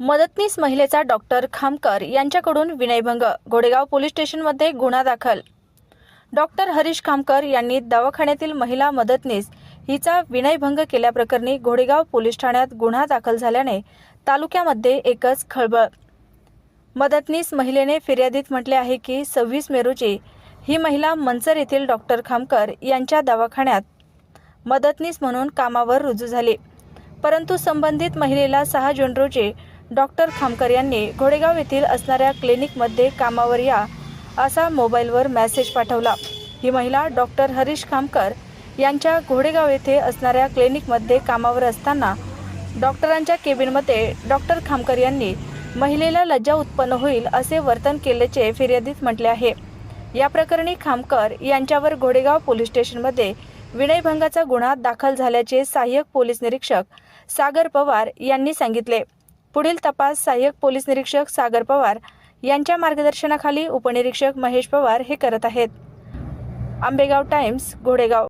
मदतनीस महिलेचा डॉक्टर खामकर यांच्याकडून विनयभंग गोडेगाव पोलीस स्टेशनमध्ये गुन्हा दाखल. डॉक्टर हरीश खामकर यांनी दवाखान्यातील महिला मदतनीस हिचा विनयभंग केल्याप्रकरणी घोडेगाव पोलीस ठाण्यात गुन्हा दाखल झाल्याने तालुक्यामध्ये एकच खळबळ. मदतनीस महिलेने फिर्यादीत म्हटले आहे की सव्वीस मे रोजी ही महिला मंचर येथील डॉक्टर खामकर यांच्या दवाखान्यात मदतनीस म्हणून कामावर रुजू झाली. परंतु संबंधित महिलेला सहा जून रोजी डॉक्टर खामकर यांनी घोडेगाव येथील असणाऱ्या क्लिनिकमध्ये कामावर या असा मोबाईलवर मेसेज पाठवला. ही महिला डॉक्टर हरीश खामकर यांच्या घोडेगाव येथे असणाऱ्या क्लिनिकमध्ये कामावर असताना डॉक्टरांच्या केबिनमध्ये डॉक्टर खामकर यांनी महिलेला लज्जा उत्पन्न होईल असे वर्तन केल्याचे फिर्यादीत म्हटले आहे. या प्रकरणी खामकर यांच्यावर घोडेगाव पोलीस स्टेशनमध्ये विनयभंगाचा गुन्हा दाखल झाल्याचे सहाय्यक पोलीस निरीक्षक सागर पवार यांनी सांगितले. पुढील तपास सहाय्यक पोलीस निरीक्षक सागर पवार यांच्या मार्गदर्शनाखाली उपनिरीक्षक महेश पवार हे करत आहेत. आंबेगाव टाइम्स घोडेगाव.